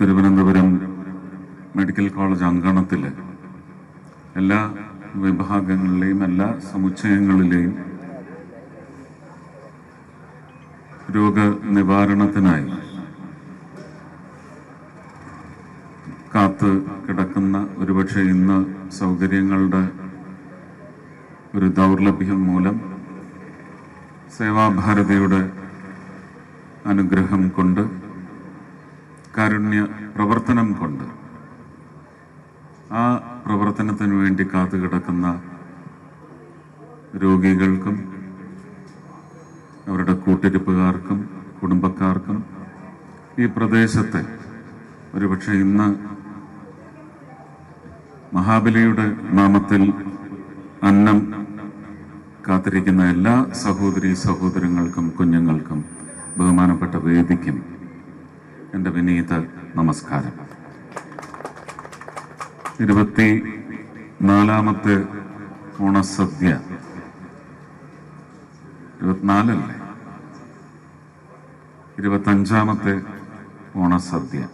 Thiruvananthapuram medical college അങ്കണത്തിൽ എല്ലാ വിഭാഗങ്ങളിലെയും എല്ലാ സമുച്ചയങ്ങളിലെയും രോഗനിവാരണത്തിനായി കാത്ത് കിടക്കുന്ന ഒരുപക്ഷെ ഇന്ന് സൗകര്യങ്ങളുടെ ഒരു ദൗർലഭ്യം മൂലം സേവാഭാരതിയുടെ അനുഗ്രഹം കൊണ്ട് കാരുണ്യ പ്രവർത്തനം കൊണ്ട്. ആ പ്രവർത്തനത്തിന് വേണ്ടി കാത്തുകിടക്കുന്ന രോഗികൾക്കും അവരുടെ കൂട്ടിരിപ്പുകാർക്കും കുടുംബക്കാർക്കും ഈ പ്രദേശത്തെ ഒരുപക്ഷെ ഇന്ന് മഹാബലിയുടെ നാമത്തിൽ അന്നം കാത്തിരിക്കുന്ന എല്ലാ സഹോദരി സഹോദരങ്ങൾക്കും കുഞ്ഞുങ്ങൾക്കും ബഹുമാനപ്പെട്ട വേദിക്കും എന്റെ വിനീത നമസ്കാരം. ഇരുപത്തി നാലാമത്തെ ഓണസദ്യ. ഇരുപത്തിനാലല്ലേ? ഇരുപത്തഞ്ചാമത്തെ ഓണസദ്യ.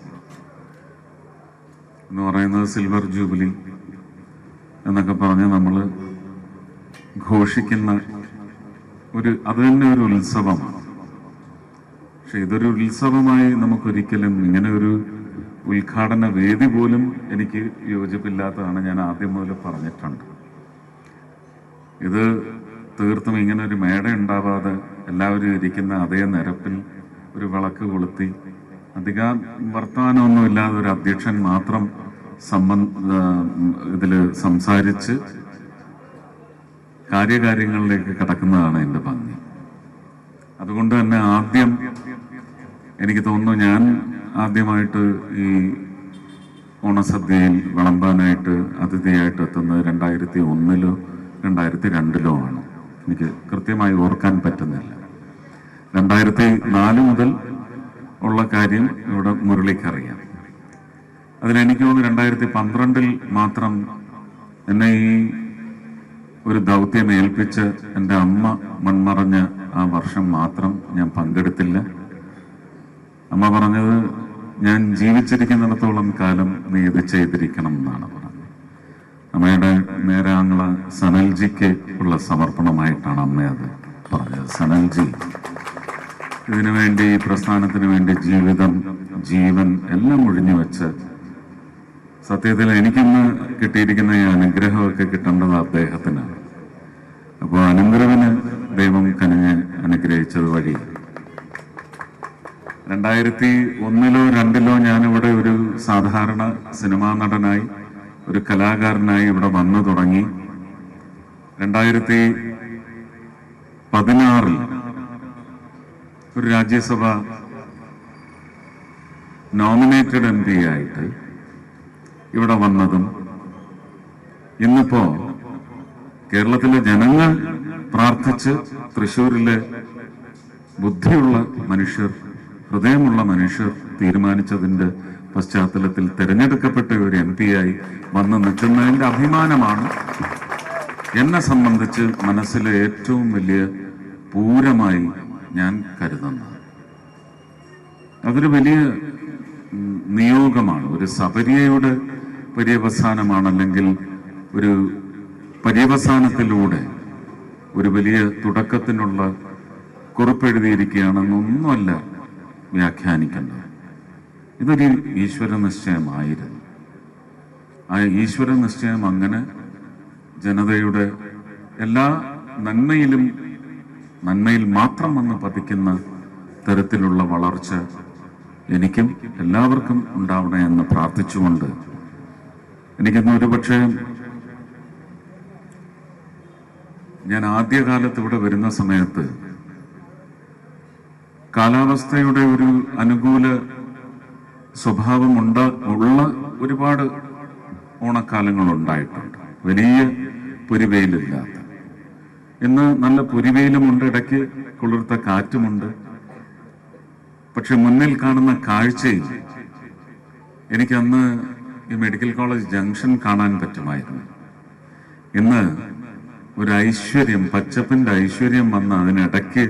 എന്ന് പറയുന്നത് സിൽവർ ജൂബിലി എന്നൊക്കെ പറഞ്ഞ് നമ്മൾ ഘോഷിക്കുന്ന ഒരു അത് തന്നെ ഒരു ഉത്സവമാണ്. പക്ഷെ ഇതൊരു ഉത്സവമായി നമുക്കൊരിക്കലും ഇങ്ങനെ ഒരു ഉദ്ഘാടന വേദി പോലും എനിക്ക് യോജിപ്പില്ലാത്തതാണ് ഞാൻ ആദ്യം മുതൽ പറഞ്ഞിട്ടുണ്ട്. ഇത് തീർത്തും ഇങ്ങനെ ഒരു മേട ഉണ്ടാവാതെ എല്ലാവരും ഇരിക്കുന്ന അതേ നിരപ്പിൽ ഒരു വിളക്ക് കൊളുത്തി അധികം വർത്തമാനമൊന്നുമില്ലാതെ ഒരു അധ്യക്ഷൻ മാത്രം സംബന്ധ ഇതിൽ സംസാരിച്ച് കാര്യകാര്യങ്ങളിലേക്ക് കടക്കുന്നതാണ് എന്റെ ഭംഗി. അതുകൊണ്ട് തന്നെ ആദ്യം എനിക്ക് തോന്നുന്നു ഞാൻ ആദ്യമായിട്ട് ഈ ഓണസദ്യയിൽ വിളമ്പാനായിട്ട് അതിഥിയായിട്ട് എത്തുന്നത് രണ്ടായിരത്തി ഒന്നിലോ രണ്ടായിരത്തി രണ്ടിലോ ആണ്. എനിക്ക് കൃത്യമായി ഓർക്കാൻ പറ്റുന്നില്ല. രണ്ടായിരത്തി നാല് മുതൽ ഉള്ള കാര്യം ഇവിടെ മുരളിക്കറിയാം. അതിലെനിക്ക് തോന്നുന്നു രണ്ടായിരത്തി പന്ത്രണ്ടിൽ മാത്രം എന്നെ ഈ ഒരു ദൗത്യം ഏൽപ്പിച്ച് എന്റെ അമ്മ മൺമറഞ്ഞ ആ വർഷം മാത്രം ഞാൻ പങ്കെടുത്തില്ല. അമ്മ പറഞ്ഞത് ഞാൻ ജീവിച്ചിരിക്കുന്നിടത്തോളം കാലം നീ ഇത് ചെയ്തിരിക്കണം എന്നാണ് പറഞ്ഞത്. അമ്മയുടെ നേരാങ്ങള സനൽജിക്ക് ഉള്ള സമർപ്പണമായിട്ടാണ് അമ്മ അത് പറഞ്ഞത്. സനൽജി ഇതിനു വേണ്ടി പ്രസ്ഥാനത്തിന് വേണ്ടി ജീവിതം ജീവൻ എല്ലാം ഒഴിഞ്ഞു വെച്ച് സത്യത്തിൽ എനിക്കിന്ന് കിട്ടിയിരിക്കുന്ന ഈ അനുഗ്രഹമൊക്കെ കിട്ടേണ്ടത് അദ്ദേഹത്തിനാണ്. അപ്പോൾ അനന്തരവന് ദൈവം കനിഞ്ഞ് അനുഗ്രഹിച്ചത് വഴി. രണ്ടായിരത്തി ഒന്നിലോ രണ്ടിലോ ഞാനിവിടെ ഒരു സാധാരണ സിനിമാ നടനായി ഒരു കലാകാരനായി ഇവിടെ വന്നു തുടങ്ങി. രണ്ടായിരത്തി പതിനാറിൽ ഒരു രാജ്യസഭ നോമിനേറ്റഡ് എം പി ആയിട്ട് ഇവിടെ വന്നതും ഇന്നിപ്പോ കേരളത്തിലെ ജനങ്ങൾ പ്രാർത്ഥിച്ച് തൃശ്ശൂരിലെ ബുദ്ധിയുള്ള മനുഷ്യർ ഹൃദയമുള്ള മനുഷ്യർ തീരുമാനിച്ചതിന്റെ പശ്ചാത്തലത്തിൽ തിരഞ്ഞെടുക്കപ്പെട്ട ഒരു എം പി ആയി വന്ന് നിൽക്കുന്നതിന്റെ അഭിമാനമാണ് എന്നെ സംബന്ധിച്ച് മനസ്സിലെ ഏറ്റവും വലിയ പൂരമായി ഞാൻ കരുതുന്നത്. അതൊരു വലിയ നിയോഗമാണ് ഒരു സബരിയയുടെ പര്യവസാനമാണ് അല്ലെങ്കിൽ ഒരു പര്യവസാനത്തിലൂടെ ഒരു വലിയ തുടക്കത്തിനുള്ള കുറിപ്പെഴുതിയിരിക്കുകയാണെന്നൊന്നുമല്ല വ്യാഖ്യാനിക്കേണ്ടത്. ഇതൊരു ഈശ്വര നിശ്ചയമായിരുന്നു ആ ഈശ്വര നിശ്ചയം അങ്ങനെ ജനതയുടെ എല്ലാ നന്മയിലും നന്മയിൽ മാത്രം വന്ന് പതിക്കുന്ന തരത്തിലുള്ള വളർച്ച എനിക്കും എല്ലാവർക്കും ഉണ്ടാവണേ എന്ന് പ്രാർത്ഥിച്ചുകൊണ്ട് എനിക്കിന്ന് ഒരുപക്ഷെ ഞാൻ ആദ്യകാലത്ത് ഇവിടെ വരുന്ന സമയത്ത് കാലാവസ്ഥയുടെ ഒരു അനുകൂല സ്വഭാവം ഉണ്ട ഉള്ള ഒരുപാട് ഓണക്കാലങ്ങൾ ഉണ്ടായിട്ടുണ്ട്. വലിയ പുരിവെയിലില്ലാത്ത. ഇന്ന് നല്ല പുരിവെയിലുമുണ്ട് ഇടയ്ക്ക് കുളിർത്ത കാറ്റുമുണ്ട്. പക്ഷെ മുന്നിൽ കാണുന്ന കാഴ്ചയിൽ എനിക്കന്ന് ഈ മെഡിക്കൽ കോളേജ് ജംഗ്ഷൻ കാണാൻ പറ്റുമായിരുന്നു. ഇന്ന് ഒരു ഐശ്വര്യം പച്ചപ്പിന്റെ ഐശ്വര്യം വന്ന് അതിനിടയ്ക്ക്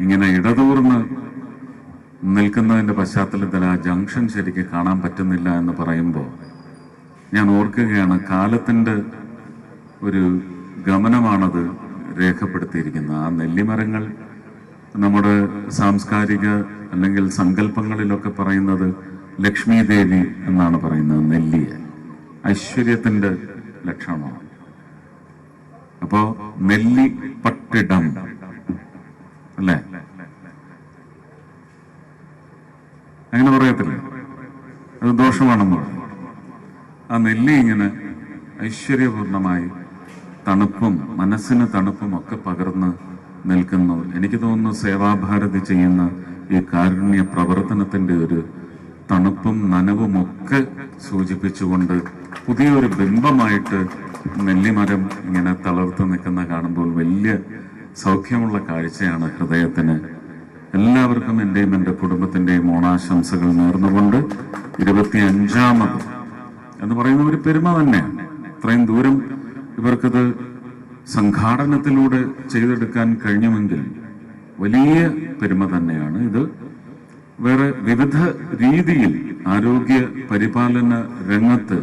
ഇങ്ങനെ ഇടതൂർന്ന് നിൽക്കുന്നതിന്റെ പശ്ചാത്തലത്തിൽ ആ ജംഗ്ഷൻ ശരിക്ക് കാണാൻ പറ്റുന്നില്ല എന്ന് പറയുമ്പോൾ ഞാൻ ഓർക്കുകയാണ് കാലത്തിന്റെ ഒരു ഗമനമാണത് രേഖപ്പെടുത്തിയിരിക്കുന്നത്. ആ നെല്ലിമരങ്ങൾ നമ്മുടെ സാംസ്കാരിക അല്ലെങ്കിൽ സങ്കല്പങ്ങളിലൊക്കെ പറയുന്നത് ലക്ഷ്മി ദേവി എന്നാണ് പറയുന്നത് നെല്ലിയെ. ഐശ്വര്യത്തിന്റെ ലക്ഷണമാണ്. അപ്പോ നെല്ലി പട്ടിടം. അല്ലേ? അങ്ങനെ പറയത്തില്ല? അത് ദോഷമാണെന്ന്? പറയും ആ നെല്ലി ഇങ്ങനെ ഐശ്വര്യപൂർണമായി തണുപ്പും മനസ്സിന് തണുപ്പും ഒക്കെ പകർന്ന് നിൽക്കുന്നു. എനിക്ക് തോന്നുന്നു സേവാഭാരതി ചെയ്യുന്ന ഈ കാരുണ്യ പ്രവർത്തനത്തിന്റെ ഒരു തണുപ്പും നനവും ഒക്കെ സൂചിപ്പിച്ചുകൊണ്ട് പുതിയൊരു ബിംബമായിട്ട് നെല്ലിമരം ഇങ്ങനെ തളർത്ത് നിൽക്കുന്ന കാണുമ്പോൾ വലിയ സൗഖ്യമുള്ള കാഴ്ചയാണ് ഹൃദയത്തിന്. എല്ലാവർക്കും എന്റെയും എന്റെ കുടുംബത്തിന്റെയും ഓണാശംസകൾ നേർന്നുകൊണ്ട് ഇരുപത്തി അഞ്ചാമത് എന്ന് പറയുന്ന ഒരു പെരുമ തന്നെയാണ് ഇത്രയും ദൂരം ഇവർക്കത് സംഘാടനത്തിലൂടെ ചെയ്തെടുക്കാൻ കഴിഞ്ഞുമെങ്കിൽ വലിയ പെരുമ തന്നെയാണ് ഇത്. വേറെ വിവിധ രീതിയിൽ ആരോഗ്യ പരിപാലന രംഗത്ത്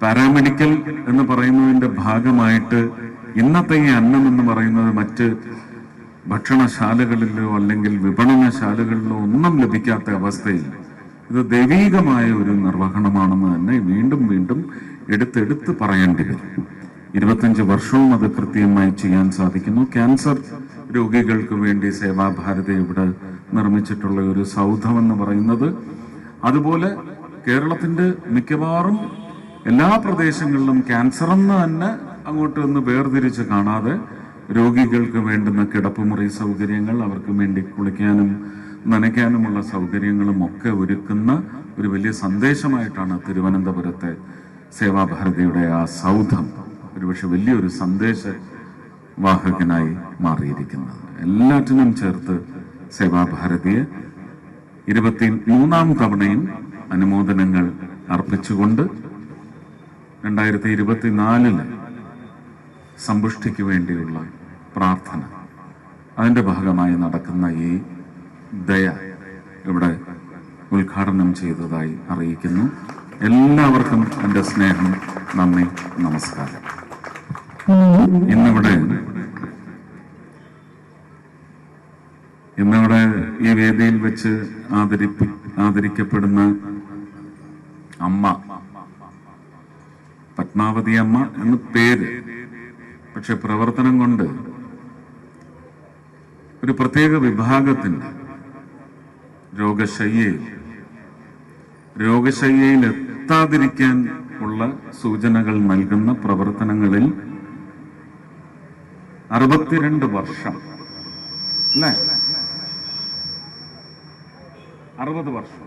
പാരാമെഡിക്കൽ എന്ന് പറയുന്നതിന്റെ ഭാഗമായിട്ട് ഇന്നത്തെ ഈ അന്നം എന്ന് പറയുന്നത് മറ്റ് ഭക്ഷണശാലകളിലോ അല്ലെങ്കിൽ വിപണനശാലകളിലോ ഒന്നും ലഭിക്കാത്ത അവസ്ഥയിൽ ഇത് ദൈവീകമായ ഒരു നിർവഹണമാണെന്ന് തന്നെ വീണ്ടും വീണ്ടും എടുത്തെടുത്ത് പറയേണ്ടി വരും. ഇരുപത്തഞ്ച് വർഷവും അത് കൃത്യമായി ചെയ്യാൻ സാധിക്കുന്നു. ക്യാൻസർ രോഗികൾക്ക് വേണ്ടി സേവാഭാരതി ഇവിടെ നിർമ്മിച്ചിട്ടുള്ള ഒരു സൗധമെന്ന് പറയുന്നത് അതുപോലെ കേരളത്തിന്റെ മിക്കവാറും എല്ലാ പ്രദേശങ്ങളിലും ക്യാൻസർ എന്ന് തന്നെ അങ്ങോട്ട് ഒന്ന് വേർതിരിച്ച് കാണാതെ രോഗികൾക്ക് വേണ്ടുന്ന കിടപ്പുമുറി സൗകര്യങ്ങൾ അവർക്ക് വേണ്ടി കുളിക്കാനും നനയ്ക്കാനുമുള്ള സൗകര്യങ്ങളും ഒക്കെ ഒരുക്കുന്ന ഒരു വലിയ സന്ദേശമായിട്ടാണ് തിരുവനന്തപുരത്തെ സേവാഭാരതിയുടെ ആ സൗധം ഒരുപക്ഷെ വലിയൊരു സന്ദേശ വാഹകനായി മാറിയിരിക്കുന്നത്. എല്ലാറ്റിനും ചേർത്ത് സേവാഭാരതിയെ ഇരുപത്തി മൂന്നാം തവണയും അനുമോദനങ്ങൾ അർപ്പിച്ചുകൊണ്ട് രണ്ടായിരത്തി ഇരുപത്തിനാലിൽ സമ്പുഷ്ടിക്ക് വേണ്ടിയുള്ള പ്രാർത്ഥന. അതിന്റെ ഭാഗമായി നടക്കുന്ന ഈ ദയ ഇവിടെ ഉദ്ഘാടനം ചെയ്തതായി അറിയിക്കുന്നു. എല്ലാവർക്കും എന്റെ സ്നേഹം നന്ദി നമസ്കാരം. ഇന്നിവിടെ ഇന്നിവിടെ ഈ വേദിയിൽ വെച്ച് ആദരിപ്പി ആദരിക്കപ്പെടുന്ന അമ്മ പത്മാവതി അമ്മ എന്ന് പേര്. പക്ഷെ പ്രവർത്തനം കൊണ്ട് ഒരു പ്രത്യേക വിഭാഗത്തിന്റെ രോഗശയ്യയിൽ രോഗശയ്യയിൽ എത്താതിരിക്കാൻ ഉള്ള സൂചനകൾ നൽകുന്ന പ്രവർത്തനങ്ങളിൽ അറുപത്തിരണ്ട് വർഷം അല്ലേ? അറുപത് വർഷം.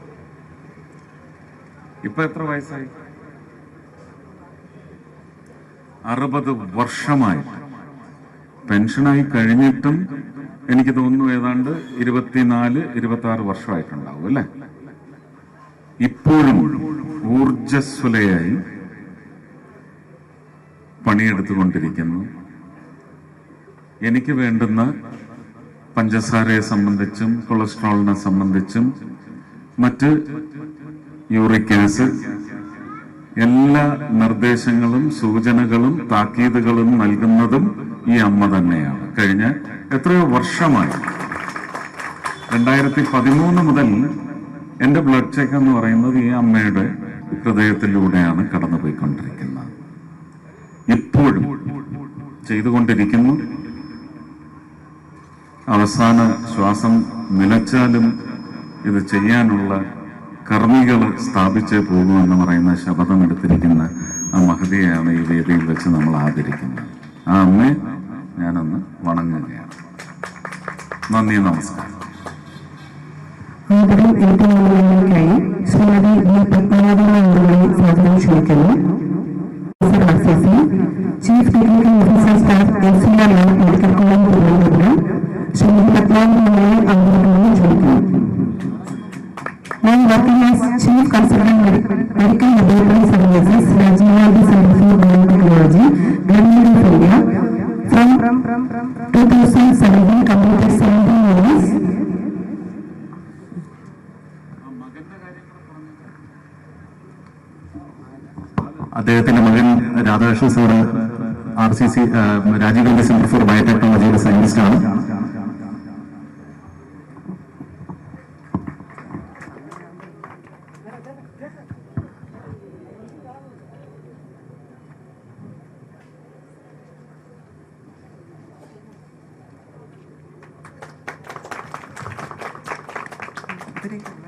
ഇപ്പൊ എത്ര വയസ്സായി? അറുപത് വർഷമായി. പെൻഷനായി കഴിഞ്ഞിട്ടും എനിക്ക് തോന്നുന്നു ഏതാണ്ട് ഇരുപത്തിനാല് ഇരുപത്തി ആറ് വർഷമായിട്ടുണ്ടാവും അല്ലെ? ഇപ്പോഴും ഊർജസ്വലയായി പണിയെടുത്തുകൊണ്ടിരിക്കുന്നു. എനിക്ക് വേണ്ടുന്ന പഞ്ചസാരയെ സംബന്ധിച്ചും കൊളസ്ട്രോളിനെ സംബന്ധിച്ചും മറ്റ് യൂറിക് ആസിഡ് എല്ലാ നിർദ്ദേശങ്ങളും സൂചനകളും താക്കീതുകളും നൽകുന്നതും ഈ അമ്മ തന്നെയാണ്. കഴിഞ്ഞ എത്രയോ വർഷമായി. രണ്ടായിരത്തി പതിമൂന്ന് മുതൽ എന്റെ ബ്ലഡ് ചെക്ക് എന്ന് പറയുന്നത് ഈ അമ്മയുടെ ഹൃദയത്തിലൂടെയാണ് കടന്നുപോയിക്കൊണ്ടിരിക്കുന്നത്. ഇപ്പോഴും ചെയ്തുകൊണ്ടിരിക്കുന്നു. അവസാന ശ്വാസം നിലച്ചാലും ഇത് ചെയ്യാനുള്ള കർമ്മികൾ സ്ഥാപിച്ചേ പോകൂ എന്ന് പറയുന്ന ശപഥം എടുത്തിരിക്കുന്ന ആ മഹതിയാണ് ഈ വേദിയിൽ വെച്ച് നമ്മൾ ആദരിക്കുന്നത്. ആ അമ്മയെ ഞാനൊന്ന് വണങ്ങുകയാണ്. നന്ദി നമസ്കാരം. Chief technical officer staff S. C R medical Radhakrishnan sir R C C Rajiv Gandhi centre for ബയോടെക്നോളജിയുടെ scientist ആണ് ഇവരെയൊക്കെ